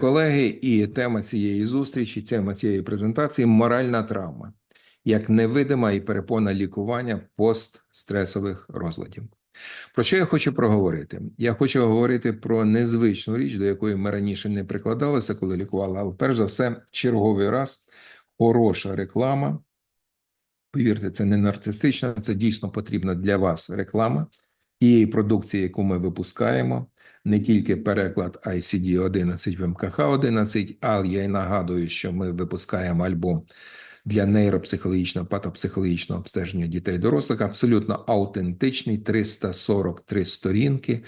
Колеги, і тема цієї зустрічі, тема цієї презентації моральна травма як невидима і перепона лікування постстресових розладів. Про що я хочу проговорити? Я хочу говорити про незвичну річ, до якої ми раніше не прикладалися, коли лікували, але перш за все, черговий раз хороша реклама. Повірте, це не нарцистична, це дійсно потрібна для вас реклама тієї продукції, яку ми випускаємо не тільки переклад ICD-11 в МКХ-11, але я й нагадую, що ми випускаємо альбом для нейропсихологічного патопсихологічного обстеження дітей і дорослих. Абсолютно аутентичний, 343 сторінки.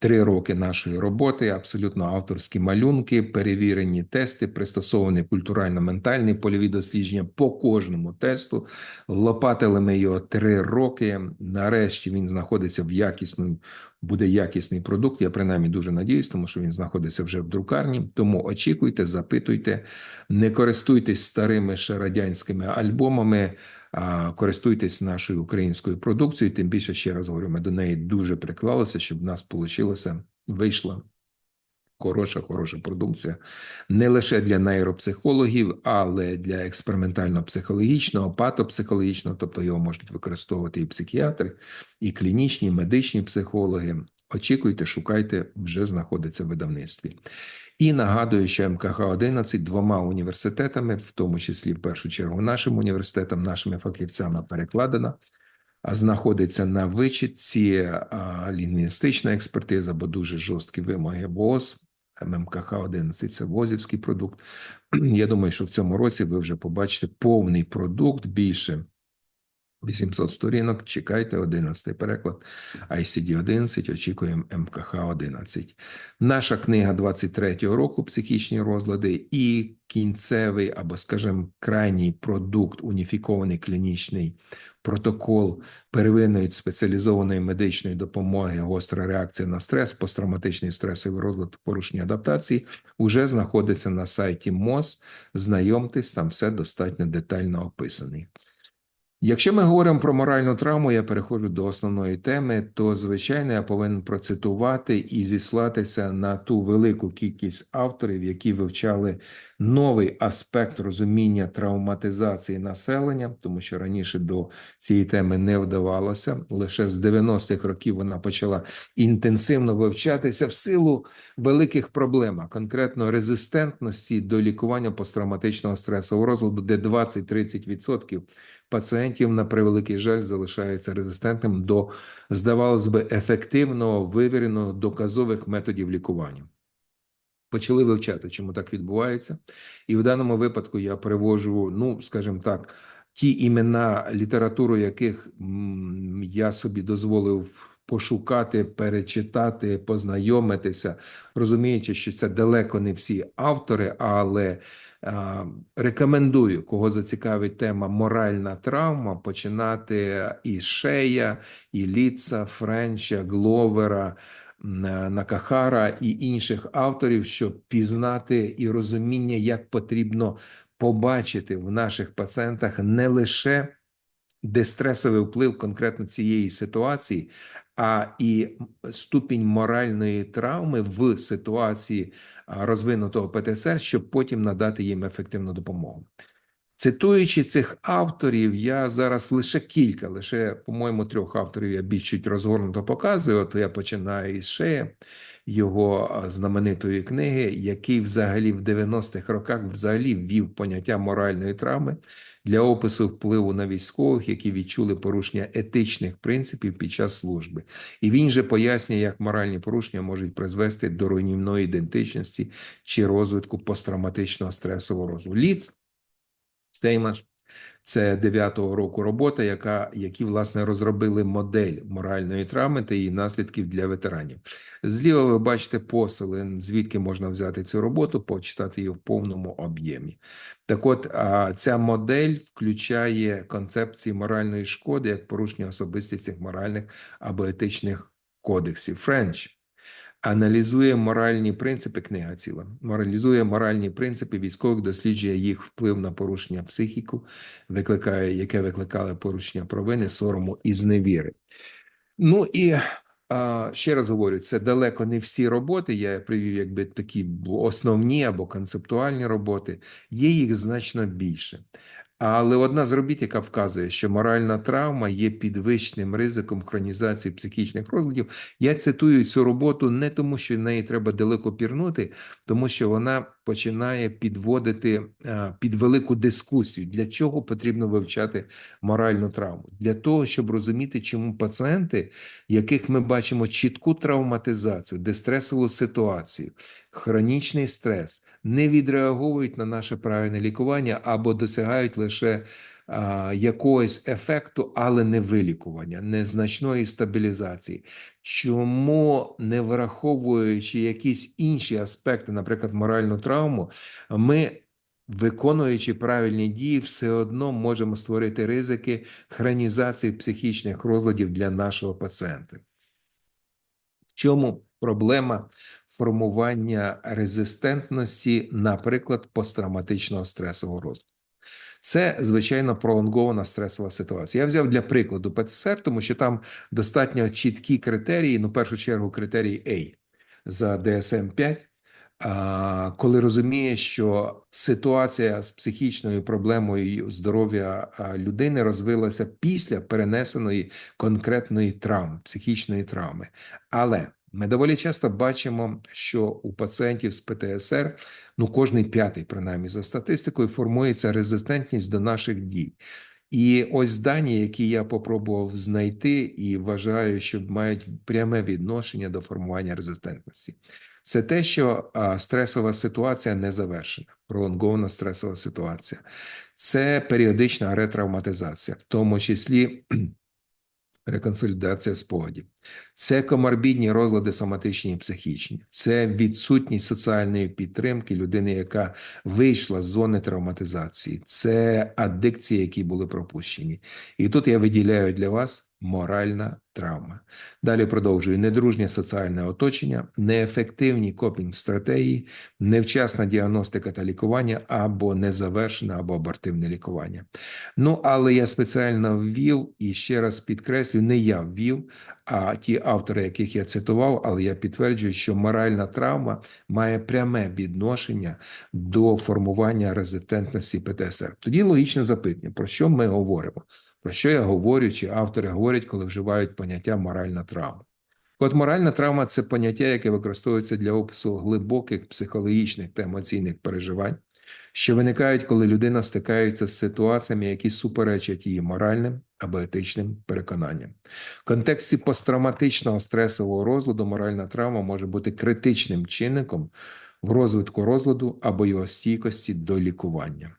Три роки нашої роботи, абсолютно авторські малюнки, перевірені тести, пристосовані культурально-ментальні польові дослідження по кожному тесту. Лопатили ми його три роки. Нарешті він знаходиться в якісному, буде якісний продукт. Я принаймні дуже надіюсь, тому що він знаходиться вже в друкарні. Тому очікуйте, запитуйте, не користуйтесь старими ще радянськими альбомами користуйтесь нашою українською продукцією. Тим більше ще раз говорю, ми до неї дуже приклалися, щоб в нас вийшло, вийшла хороша, хороша продукція не лише для нейропсихологів, але для експериментально-психологічного, патопсихологічного, тобто його можуть використовувати і психіатри, і клінічні, і медичні психологи. Очікуйте, шукайте, вже знаходиться в видавництві. І нагадую, що МКХ 11 двома університетами, в тому числі в першу чергу нашим університетом, нашими фахівцями перекладена, знаходиться на вичитці лінгвістична експертиза, бо дуже жорсткі вимоги ВОЗ. ММКХ 11 це возівський продукт. Я думаю, що в цьому році ви вже побачите повний продукт більше 800 сторінок. Чекайте 11 переклад. ICD 11, очікуємо МКХ 11. Наша книга 23-го року психічні розлади і кінцевий або, скажімо, крайній продукт, уніфікований клінічний протокол первинної спеціалізованої медичної допомоги, гостра реакція на стрес, посттравматичний стресовий розлад порушення адаптації, уже знаходиться на сайті МОЗ. Знайомтесь, там все достатньо детально описаний. Якщо ми говоримо про моральну травму, я переходжу до основної теми, то звичайно я повинен процитувати і зіслатися на ту велику кількість авторів, які вивчали новий аспект розуміння травматизації населення, тому що раніше до цієї теми не вдавалося. Лише з 90-х років вона почала інтенсивно вивчатися в силу великих проблем, конкретно резистентності до лікування посттравматичного стресового розладу, де 20-30% пацієнтів на превеликий жаль залишається резистентним до, здавалось би, ефективного вивіреного доказових методів лікування. Почали вивчати, чому так відбувається, і в даному випадку я привожу, ну скажімо так, ті імена літературу, яких я собі дозволив пошукати, перечитати, познайомитися, розуміючи, що це далеко не всі автори, але а, рекомендую, кого зацікавить тема моральна травма, починати із Шея, і Ліца, Френча, Гловера. Накахара і інших авторів, щоб пізнати і розуміння, як потрібно побачити в наших пацієнтах не лише дестресовий вплив конкретно цієї ситуації, а і ступінь моральної травми в ситуації розвинутого ПТСР, щоб потім надати їм ефективну допомогу. Цитуючи цих авторів, я зараз лише кілька, лише, по-моєму, трьох авторів я більш розгорнуто показую. От я починаю із Шея, його знаменитої книги, який взагалі в 90-х роках взагалі ввів поняття моральної травми для опису впливу на військових, які відчули порушення етичних принципів під час служби. І він же пояснює, як моральні порушення можуть призвести до руйнівної ідентичності чи розвитку посттравматичного стресового розвитку. Ліц Стеймаш це дев'ятого року робота, яка які власне розробили модель моральної травми та її наслідків для ветеранів. Зліва ви бачите посили, звідки можна взяти цю роботу, почитати її в повному об'ємі. Так, от ця модель включає концепції моральної шкоди як порушення особистісних моральних або етичних кодексів. Френч аналізує моральні принципи книга ціла, моралізує моральні принципи військових, досліджує їх вплив на порушення психіку, викликає, яке викликали порушення провини, сорому і зневіри. Ну і ще раз говорю, це далеко не всі роботи. Я привів якби такі основні або концептуальні роботи. Є їх значно більше. Але одна з робіт, яка вказує, що моральна травма є підвищеним ризиком хронізації психічних розладів. Я цитую цю роботу не тому, що в неї треба далеко пірнути, тому що вона починає підводити під велику дискусію, для чого потрібно вивчати моральну травму, для того, щоб розуміти, чому пацієнти, яких ми бачимо чітку травматизацію, дестресову ситуацію, хронічний стрес, не відреагують на наше правильне лікування або досягають лише якогось ефекту, але не вилікування, незначної стабілізації. Чому не враховуючи якісь інші аспекти, наприклад, моральну травму, ми. Виконуючи правильні дії, все одно можемо створити ризики хронізації психічних розладів для нашого пацієнта. В чому проблема формування резистентності, наприклад, посттравматичного стресового розладу? Це звичайно пролонгована стресова ситуація. Я взяв для прикладу ПТСР, тому що там достатньо чіткі критерії. Ну, в першу чергу, критерій A за DSM 5 коли розуміє, що ситуація з психічною проблемою здоров'я людини розвилася після перенесеної конкретної травми, психічної травми. Але ми доволі часто бачимо, що у пацієнтів з ПТСР, ну кожний п'ятий, принаймні за статистикою, формується резистентність до наших дій. І ось дані, які я попробував знайти, і вважаю, що мають пряме відношення до формування резистентності. Це те, що стресова ситуація не завершена, пролонгована стресова ситуація, це періодична ретравматизація, в тому числі реконсолідація спогадів, це коморбідні розлади соматичні і психічні, це відсутність соціальної підтримки людини, яка вийшла з зони травматизації, це адикції, які були пропущені. І тут я виділяю для вас моральна травма. Далі продовжую недружнє соціальне оточення, неефективні копінг стратегії, невчасна діагностика та лікування або незавершене або абортивне лікування. Ну, але я спеціально ввів і ще раз підкреслю, не я ввів, а ті автори, яких я цитував, але я підтверджую, що моральна травма має пряме відношення до формування резистентності ПТСР. Тоді логічне запитання, про що ми говоримо? Про що я говорю, чи автори говорять, коли вживають поняття моральна травма? От моральна травма це поняття, яке використовується для опису глибоких психологічних та емоційних переживань, що виникають, коли людина стикається з ситуаціями, які суперечать її моральним або етичним переконанням. В контексті посттравматичного стресового розладу моральна травма може бути критичним чинником в розвитку розладу або його стійкості до лікування.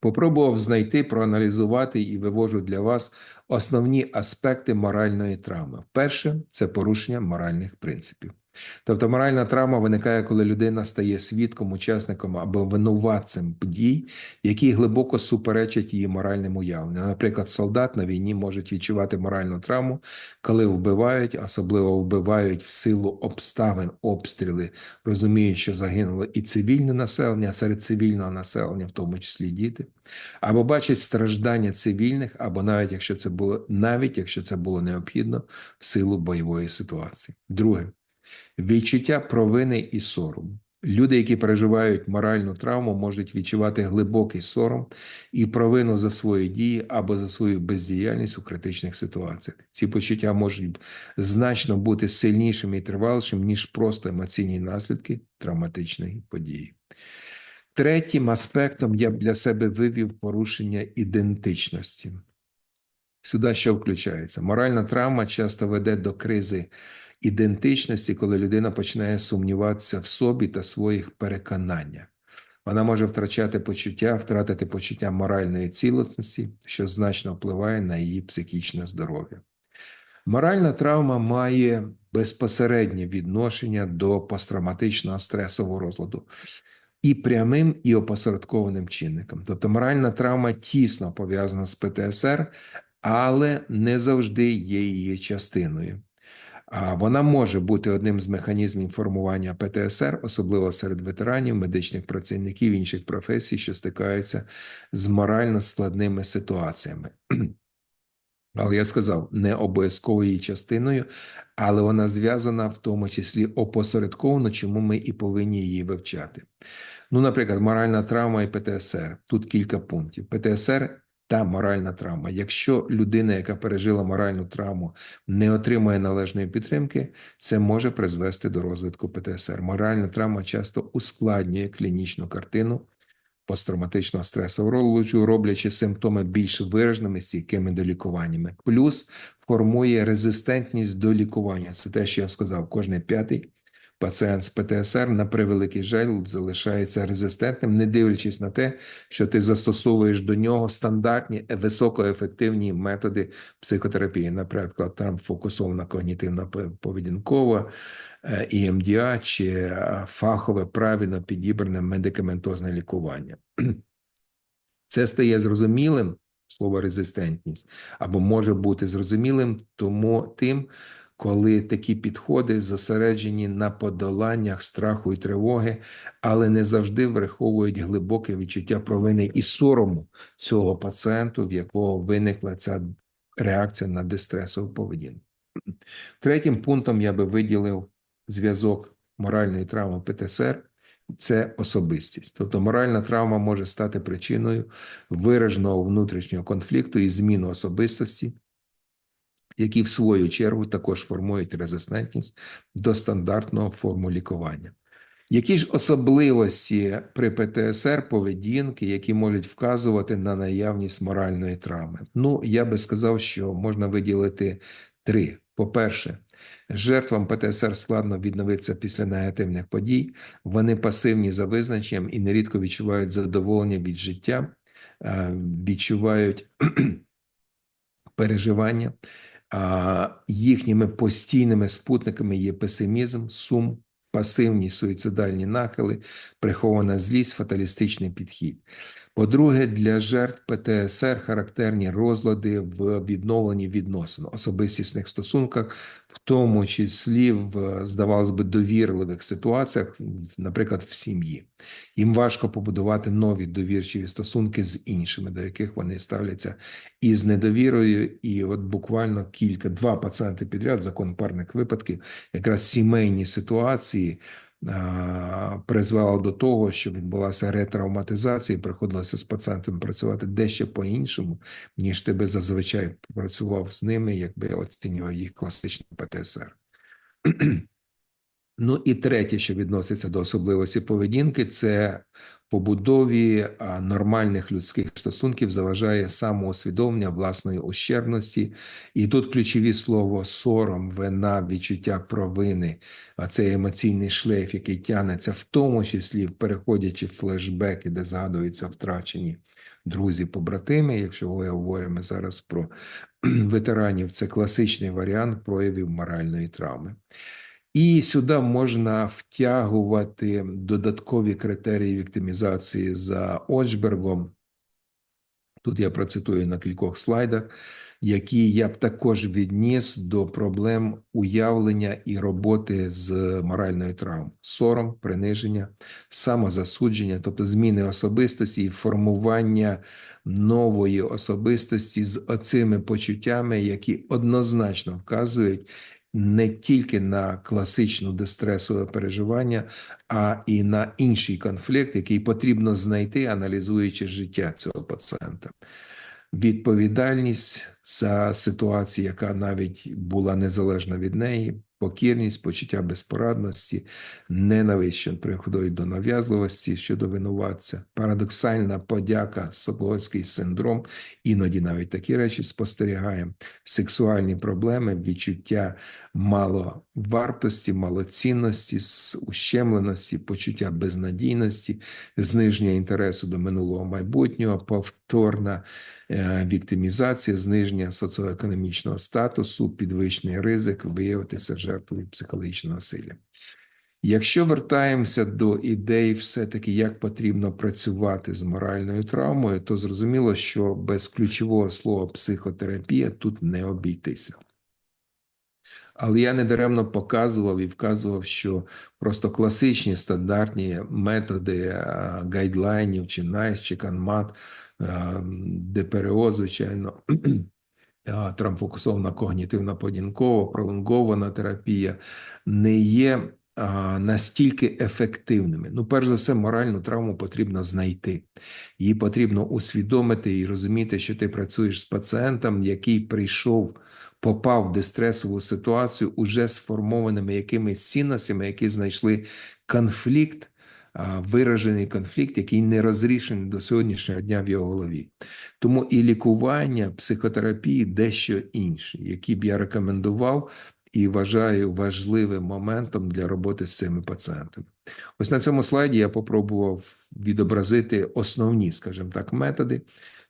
Попробував знайти, проаналізувати і вивожу для вас основні аспекти моральної травми. Перше це порушення моральних принципів. Тобто моральна травма виникає, коли людина стає свідком, учасником або винуватцем подій, які глибоко суперечать її моральним уявленням. Наприклад, солдат на війні можуть відчувати моральну травму, коли вбивають, особливо вбивають в силу обставин обстріли, розуміють, що загинуло і цивільне населення, серед цивільного населення, в тому числі діти, або бачать страждання цивільних, або навіть якщо це було навіть якщо це було необхідно в силу бойової ситуації. Друге відчуття провини і сорому. Люди, які переживають моральну травму, можуть відчувати глибокий сором і провину за свої дії або за свою бездіяльність у критичних ситуаціях. Ці почуття можуть значно бути сильнішими і тривалішими, ніж просто емоційні наслідки травматичної події. Третім аспектом я б для себе вивів порушення ідентичності. Сюди що включається? Моральна травма часто веде до кризи ідентичності, коли людина починає сумніватися в собі та своїх переконаннях. Вона може втрачати почуття, втратити почуття моральної цілісності, що значно впливає на її психічне здоров'я. Моральна травма має безпосереднє відношення до посттравматичного стресового розладу і прямим, і опосередкованим чинником. Тобто моральна травма тісно пов'язана з ПТСР, але не завжди є її частиною. Вона може бути одним з механізмів формування ПТСР, особливо серед ветеранів, медичних працівників інших професій, що стикаються з морально складними ситуаціями. Але я сказав, не обов'язково її частиною, але вона зв'язана в тому числі опосередковано, чому ми і повинні її вивчати. Ну, наприклад, моральна травма і ПТСР. Тут кілька пунктів. ПТСР та моральна травма. Якщо людина, яка пережила моральну травму, не отримує належної підтримки, це може призвести до розвитку ПТСР. Моральна травма часто ускладнює клінічну картину посттравматичного стресового розладу, роблячи симптоми більш вираженими, стійкими до лікуваннями. Плюс формує резистентність до лікування. Це те, що я сказав, кожний п'ятий пацієнт з ПТСР на превеликий жаль залишається резистентним, не дивлячись на те, що ти застосовуєш до нього стандартні високоефективні методи психотерапії, наприклад, там фокусована когнітивна поведінкова, ІМДА чи фахове правильно підібране медикаментозне лікування. Це стає зрозумілим слово резистентність або може бути зрозумілим тому тим коли такі підходи зосереджені на подоланнях страху і тривоги, але не завжди враховують глибоке відчуття провини і сорому цього пацієнту, в якого виникла ця реакція на дистресову поведінку. Третім пунктом я би виділив зв'язок моральної травми ПТСР. Це особистість, тобто моральна травма може стати причиною вираженого внутрішнього конфлікту і зміну особистості, які в свою чергу також формують резистентність до стандартного форму лікування. Які ж особливості при ПТСР поведінки, які можуть вказувати на наявність моральної травми? Ну, я би сказав, що можна виділити три. По-перше, жертвам ПТСР складно відновитися після негативних подій, вони пасивні за визначенням і нерідко відчувають задоволення від життя, відчувають переживання, їхніми постійними спутниками є песимізм, сум, пасивні суїцидальні нахили, прихована злість, фаталістичний підхід. По-друге, для жертв ПТСР характерні розлади в відновленні відносин, особистісних стосунках, в тому числі в, здавалось би, довірливих ситуаціях, наприклад, в сім'ї. Їм важко побудувати нові довірчиві стосунки з іншими, до яких вони ставляться із недовірою. І от буквально кілька два пацієнти підряд, закон парних випадків, якраз сімейні ситуації призвело до того, що відбулася ретравматизація, і приходилося з пацієнтом працювати дещо по-іншому, ніж ти би зазвичай працював з ними, якби оцінював їх класичний ПТСР. Ну і третє, що відноситься до особливості поведінки, це побудові нормальних людських стосунків заважає самоусвідомлення власної ущербності, і тут ключові слово сором, вина, відчуття провини, а цей емоційний шлейф, який тянеться, в тому числі переходячи в флешбеки, де згадуються втрачені друзі, побратими. Якщо ми говоримо зараз про ветеранів, це класичний варіант проявів моральної травми. І сюди можна втягувати додаткові критерії віктимізації за Очбергом. Тут я процитую на кількох слайдах, які я б також відніс до проблем уявлення і роботи з моральною травмою. сором, приниження, самозасудження, тобто зміни особистості і формування нової особистості з оцими почуттями, які однозначно вказують не тільки на класичну дистресове переживання, а і на інший конфлікт, який потрібно знайти, аналізуючи життя цього пацієнта. Відповідальність за ситуацію, яка навіть була незалежна від неї, покірність, почуття безпорадності, ненависть, що приходить до нав'язливості щодо винуватця, парадоксальна подяка, соколовський синдром, іноді навіть такі речі спостерігаємо, сексуальні проблеми, відчуття маловартості, малоцінності, ущемленості, почуття безнадійності, зниження інтересу до минулого майбутнього, повторна е, віктимізація, зниження соціоекономічного статусу, підвищений ризик виявитися жертвою психологічного насилля. Якщо вертаємося до ідей, все-таки як потрібно працювати з моральною травмою, то зрозуміло, що без ключового слова психотерапія тут не обійтися. Але я недаремно показував і вказував, що просто класичні стандартні методи гайдлайнів, чи NICE, чи CANMAT, ДПРО, звичайно, а, травмфокусована когнітивна поведінкова пролонгована терапія не є настільки ефективними. Ну, перш за все, моральну травму потрібно знайти. Її потрібно усвідомити і розуміти, що ти працюєш з пацієнтом, який прийшов, попав в дистресову ситуацію уже сформованими якимись цінностями, які знайшли конфлікт. Виражений конфлікт, який не розрішений до сьогоднішнього дня в його голові. Тому і лікування психотерапії дещо інші, які б я рекомендував і вважаю важливим моментом для роботи з цими пацієнтами. Ось на цьому слайді я попробував відобразити основні, скажімо так, методи.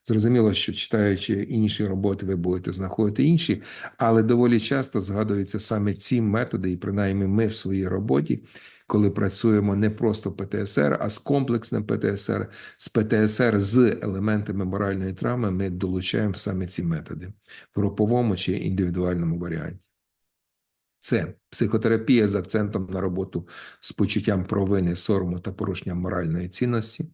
Зрозуміло, що читаючи інші роботи, ви будете знаходити інші, але доволі часто згадуються саме ці методи, і принаймні ми в своїй роботі, коли працюємо не просто ПТСР, а з комплексним ПТСР, з ПТСР з елементами моральної травми, ми долучаємо саме ці методи в груповому чи індивідуальному варіанті. Це психотерапія з акцентом на роботу з почуттям провини, сорому та порушенням моральної цінності.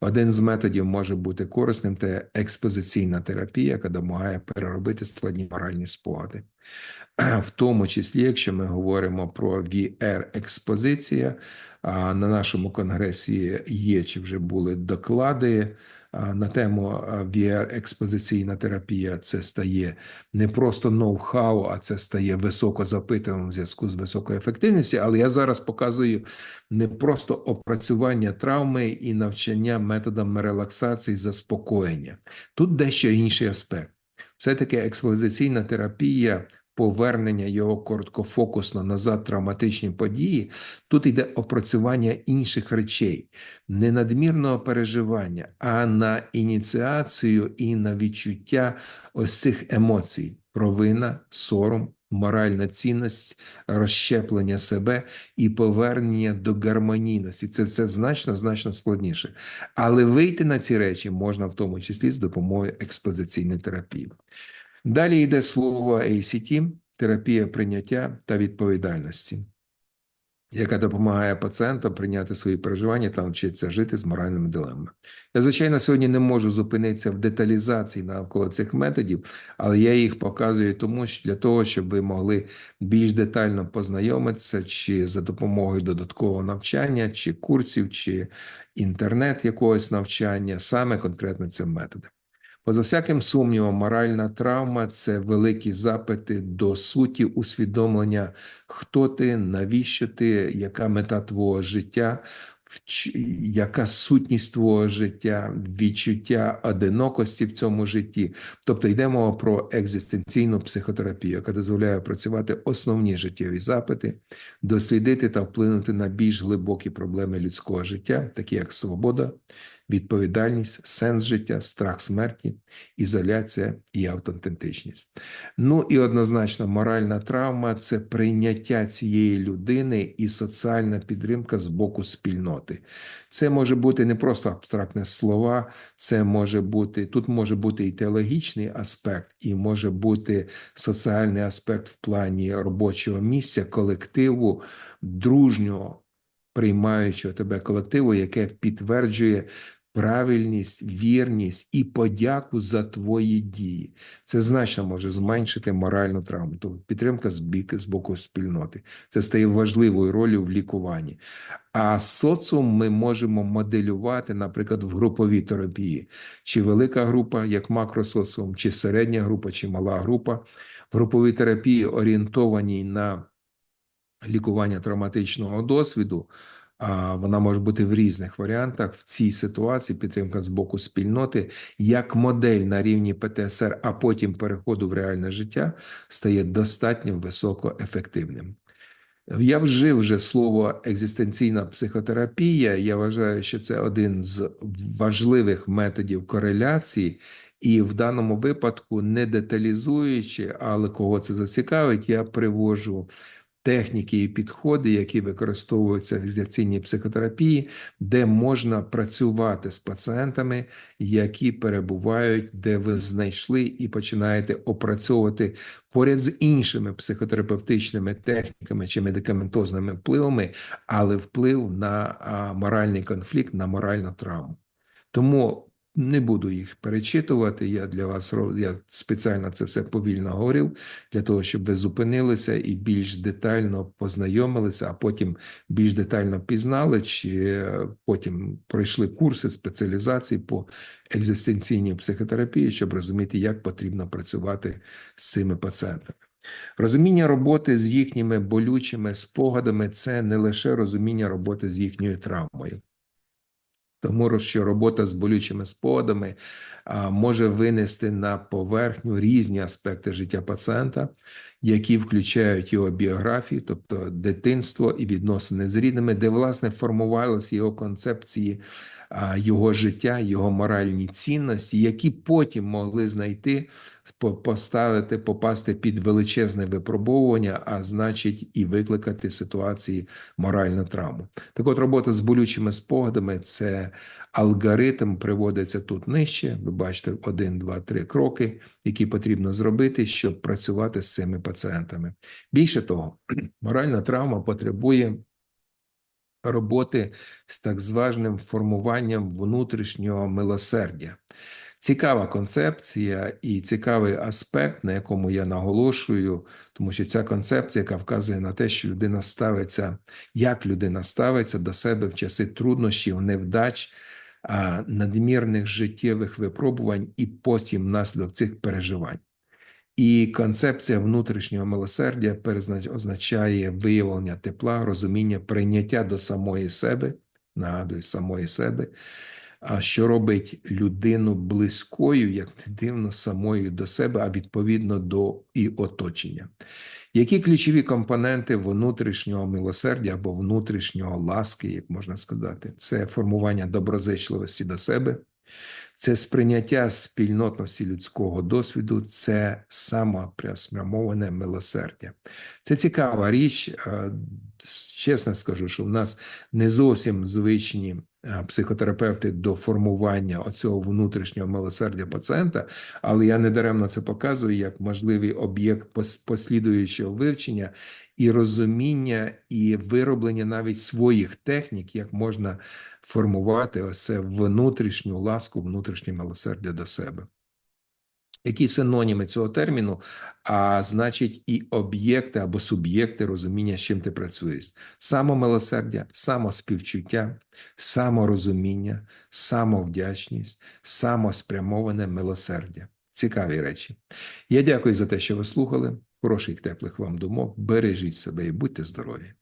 Один з методів може бути корисним це експозиційна терапія, яка допомагає переробити складні моральні спогади. В тому числі, якщо ми говоримо про VR-експозиція, на нашому конгресі є чи вже були доклади на тему VR-експозиційна терапія. Це стає не просто ноу-хау, а це стає високо запитаним в зв'язку з високою ефективністю. Але я зараз показую не просто опрацювання травми і навчання методами релаксації, заспокоєння. Тут дещо інший аспект. Все таки експозиційна терапія повернення його короткофокусно назад травматичні події, тут йде опрацювання інших речей, не надмірного переживання, а на ініціацію і на відчуття ось цих емоцій: провина, сором. Моральна цінність, розщеплення себе і повернення до гармонійності. Це це значно значно складніше. Але вийти на ці речі можна в тому числі з допомогою експозиційної терапії. Далі йде слово ACT – терапія прийняття та відповідальності, яка допомагає пацієнтам прийняти свої переживання та вчитися жити з моральними дилемами. Я, звичайно, сьогодні не можу зупинитися в деталізації навколо цих методів, але я їх показую тому, що для того, щоб ви могли більш детально познайомитися, чи за допомогою додаткового навчання, чи курсів, чи інтернет якогось навчання, саме конкретно цим методом. Поза всяким сумнівом, моральна травма це великі запити до суті усвідомлення, хто ти, навіщо ти, яка мета твого життя, яка сутність твого життя, відчуття одинокості в цьому житті. Тобто йдемо про екзистенційну психотерапію, яка дозволяє працювати основні життєві запити, дослідити та вплинути на більш глибокі проблеми людського життя, такі як свобода відповідальність, сенс життя, страх смерті, ізоляція і автентичність. Ну і однозначно, моральна травма це прийняття цієї людини і соціальна підтримка з боку спільноти. Це може бути не просто абстрактне слова, це може бути тут може бути і теологічний аспект, і може бути соціальний аспект в плані робочого місця, колективу, дружнього. Приймаючого тебе колективу, яке підтверджує правильність, вірність і подяку за твої дії. Це значно може зменшити моральну травму. Тобто підтримка з боку спільноти. Це стає важливою ролью в лікуванні. А соціум ми можемо моделювати, наприклад, в груповій терапії, чи велика група, як макросоціум, чи середня група, чи мала група. В груповій терапії орієнтованій на лікування травматичного досвіду. Вона може бути в різних варіантах в цій ситуації. Підтримка з боку спільноти як модель на рівні ПТСР, а потім переходу в реальне життя стає достатньо високоефективним. Я вжив вже слово екзистенційна психотерапія. Я вважаю, що це один з важливих методів кореляції, і в даному випадку, не деталізуючи, але кого це зацікавить, я привожу техніки і підходи, які використовуються в ізоляційній психотерапії, де можна працювати з пацієнтами, які перебувають, де ви знайшли і починаєте опрацьовувати поряд з іншими психотерапевтичними техніками чи медикаментозними впливами, але вплив на моральний конфлікт, на моральну травму. Тому Не буду їх перечитувати. Я для вас я спеціально це все повільно говорив для того, щоб ви зупинилися і більш детально познайомилися, а потім більш детально пізнали, чи е, потім пройшли курси спеціалізації по екзистенційній психотерапії, щоб розуміти, як потрібно працювати з цими пацієнтами. Розуміння роботи з їхніми болючими спогадами це не лише розуміння роботи з їхньою травмою. Тому що робота з болючими сподами може винести на поверхню різні аспекти життя пацієнта, які включають його біографію, тобто дитинство і відносини з рідними, де власне формувалися його концепції його життя, його моральні цінності, які потім могли знайти, по- поставити, попасти під величезне випробовування, а значить, і викликати ситуації моральну травму. Так от робота з болючими спогадами це алгоритм приводиться тут нижче. Ви бачите один, два, три кроки, які потрібно зробити, щоб працювати з цими пацієнтами. Більше того, моральна травма потребує роботи з так званим формуванням внутрішнього милосердя. Цікава концепція і цікавий аспект, на якому я наголошую, тому що ця концепція, яка вказує на те, що людина ставиться, як людина ставиться до себе в часи труднощів, невдач, надмірних життєвих випробувань і потім внаслідок цих переживань. І концепція внутрішнього милосердя означає виявлення тепла, розуміння, прийняття до самої себе, нагадую, самої себе, що робить людину близькою, як не дивно, самою до себе, а відповідно до і оточення. Які ключові компоненти внутрішнього милосердя або внутрішнього ласки, як можна сказати, це формування доброзичливості до себе, це сприйняття спільнотності людського досвіду, це самопрямоване милосердя. Це цікава річ. Е, Чесно скажу, що в нас не зовсім звичні психотерапевти до формування оцього внутрішнього милосердя пацієнта, але я не даремно це показую як можливий об'єкт послідуючого вивчення і розуміння, і вироблення навіть своїх технік, як можна формувати оце це внутрішню ласку, внутрішнє милосердя до себе. Які синоніми цього терміну, а значить, і об'єкти або суб'єкти розуміння, з чим ти працюєш: самомилосердя, самоспівчуття, саморозуміння, самовдячність, самоспрямоване милосердя. Цікаві речі. Я дякую за те, що ви слухали. Хороших теплих вам думок. Бережіть себе і будьте здорові.